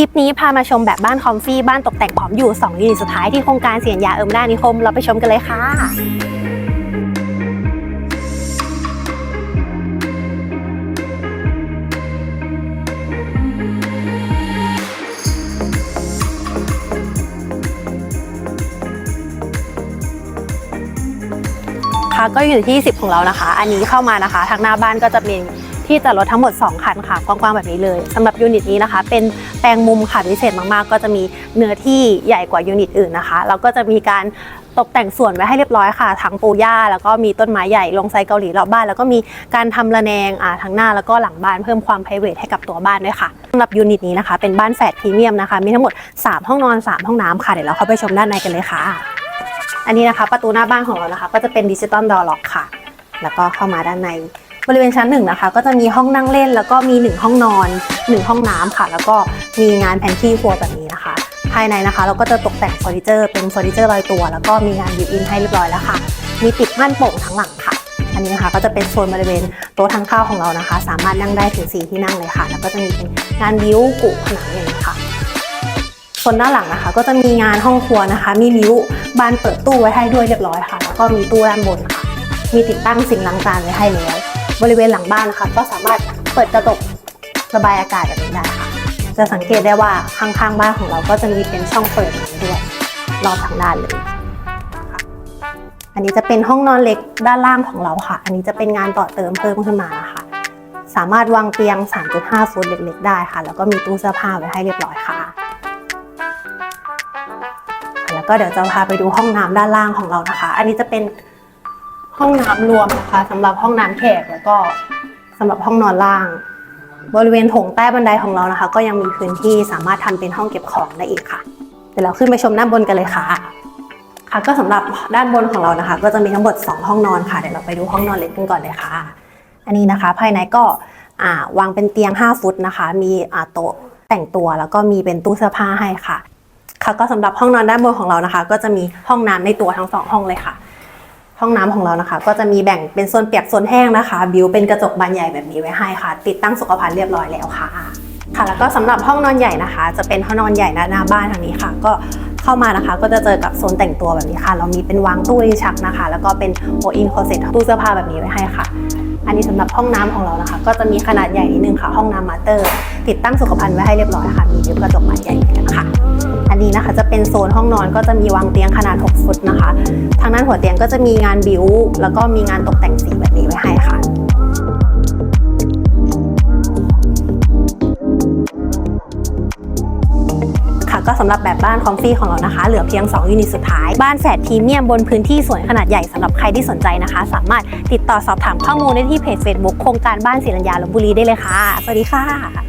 คลิปนี้พามาชมแบบบ้านคอมฟี่บ้านตกแต่งพร้อมอยู่ 2 ยูนิตสุดท้ายที่โครงการเสียนยาเอิมนานิคม เราไปชมกันเลยค่ะค่ะก็อยู่ที่ 10 ของเรานะคะ อันนี้เข้ามานะคะ ทางหน้าบ้านก็จะเป็น ที่จอดรถทั้งหมด 2 คันค่ะ กว้างๆ แบบนี้เลยสำหรับยูนิตนี้นะคะ เป็นแปลงมุมค่ะพิเศษมากๆ ก็จะมีเนื้อที่ใหญ่กว่ายูนิตอื่นนะคะแล้วก็จะมีการตกแต่งส่วนไว้ให้เรียบร้อยค่ะทั้งปูหญ้าแล้วก็มีต้นไม้ใหญ่ลงไซเกาหลีรอบบ้าน แล้วก็มีการทำระแนงอ่าทั้งหน้าแล้วก็หลังบ้านเพิ่มความ p r i v a t ให้กับตัวบ้านด้วยค่ะสำหรับยูนิตนี้นะคะ เป็นบ้านแฝดพรีเมียมนะคะ มีทั้งหมด 3 ห้องนอน 3 ห้องน้ำค่ะเดี๋ยวเราเข้าไปชมด้านในกันเลยค่ะ อันนี้นะคะ ประตูหน้าบ้านของเรานะคะ ก็จะเป็นดิจิตอลดอร์ล็อกค่ะ แล้วก็เข้ามาด้านใน บริเวณชั้นหนึ่งนะคะ ก็จะมีห้องนั่งเล่น แล้วก็มีหนึ่งห้องนอนหนึ่งห้องน้ำค่ะ แล้วก็มีงานแพนทรีครัวแบบนี้นะคะ ภายในนะคะ เราก็จะตกแต่งเฟอร์นิเจอร์เป็นเฟอร์นิเจอร์ลอยตัว แล้วก็มีงานบิวอินให้เรียบร้อยแล้วค่ะ มีติดม่านโป่งทั้งหลังค่ะ อันนี้นะคะก็จะเป็นโซนบริเวณโต๊ะทานข้าวของเรานะคะ สามารถนั่งได้ถึง4ที่นั่งเลยค่ะ แล้วก็จะมีเป็นงานบิวกุผนังอย่างนี้ค่ะส่วนด้านหลังนะคะ ก็จะมีงานห้องครัวนะคะ มีมิวบานเปิดตู้ไว้ให้ด้วยเรียบร้อยค่ะ แล้วก็มีตู้ด้านบนค่ะมีติดตั้งสิ่งล้างจานไว้ให้แล้ว บริเวณหลังบ้านนะคะ ก็สามารถเปิดกระจกระบายอากาศแบบนี้ได้ค่ะ จะสังเกตได้ว่าข้างๆบ้านของเราก็จะมีเป็นช่องเปิดด้วยรอบทั้งด้านเลยอันนี้จะเป็นห้องนอนเล็กด้านล่างของเราค่ะ อันนี้จะเป็นงานต่อเติมเพิ่มขึ้นมานะคะสามารถวางเตียง 3.5 ฟุตเล็กๆ ได้ค่ะ แล้วก็มีตู้เสื้อผ้าไว้ให้เรียบร้อยค่ะ แล้วก็เดี๋ยวจะพาไปดูห้องน้ำด้านล่างของเรานะคะ อันนี้จะเป็น ห้องน้ำรวมนะคะสำหรับห้องน้ำแขกแล้วก็สำหรับห้องนอนล่าง บริเวณโถงใต้บันไดของเรานะคะ ก็ยังมีพื้นที่สามารถทำเป็นห้องเก็บของได้อีกค่ะ เดี๋ยวเราขึ้นไปชมด้านบนกันเลยค่ะ ค่ะก็สำหรับด้านบนของเรานะคะ ก็จะมีทั้งหมด 2 ห้องนอนค่ะเดี๋ยวเราไปดูห้องนอนเล็กกันก่อนเลยค่ะ อันนี้นะคะ ภายในก็อ่าวางเป็นเตียง 5 ฟุตนะคะ มีอ่าโต๊ะแต่งตัวแล้วก็มีเป็นตู้เสื้อผ้าให้ค่ะ ค่ะก็สำหรับห้องนอนด้านบนของเรานะคะ ก็จะมีห้องน้ำในตัวทั้งสองห้องเลยค่ะ ห้องน้ำของเรานะคะ ก็จะมีแบ่งเป็นโซนเปียกโซนแห้งนะคะ บิวเป็นกระจกบานใหญ่แบบนี้ไว้ให้ค่ะ ติดตั้งสุขภัณฑ์เรียบร้อยแล้วค่ะ ค่ะ แล้วก็สำหรับห้องนอนใหญ่นะคะ จะเป็นห้องนอนใหญ่ด้านหน้าบ้านทางนี้ค่ะ ก็เข้ามานะคะ ก็จะเจอกับโซนแต่งตัวแบบนี้ค่ะ เรามีเป็นวางตู้รีชักนะคะ แล้วก็เป็นโออินโคเซ็ตตู้เสื้อผ้าแบบนี้ไว้ให้ค่ะ อันนี้สำหรับห้องน้ำของเรานะคะ ก็จะมีขนาดใหญ่นิดนึงค่ะ ห้องน้ำมาเตอร์ ติดตั้งสุขภัณฑ์ไว้ให้เรียบร้อยค่ะ มีบิวกระจกบานใหญ่ เป็นโซนห้องนอนก็จะมีวางเตียงขนาด 6 ฟุตนะคะ ทางด้านหัวเตียงก็จะมีงานบิวแล้วก็มีงานตกแต่งสีแบบนี้ไว้ให้ค่ะค่ะก็สำหรับแบบบ้านคอมฟี่ของเรานะคะ เหลือเพียง 2 ยูนิตสุดท้าย บ้านแฝดพรีเมียมบนพื้นที่สวนขนาดใหญ่สำหรับใครที่สนใจนะคะ สามารถติดต่อสอบถามข้อมูลได้ที่เพจ Facebook โครงการบ้านศิรัญญาลบบุรีได้เลยค่ะ สวัสดีค่ะ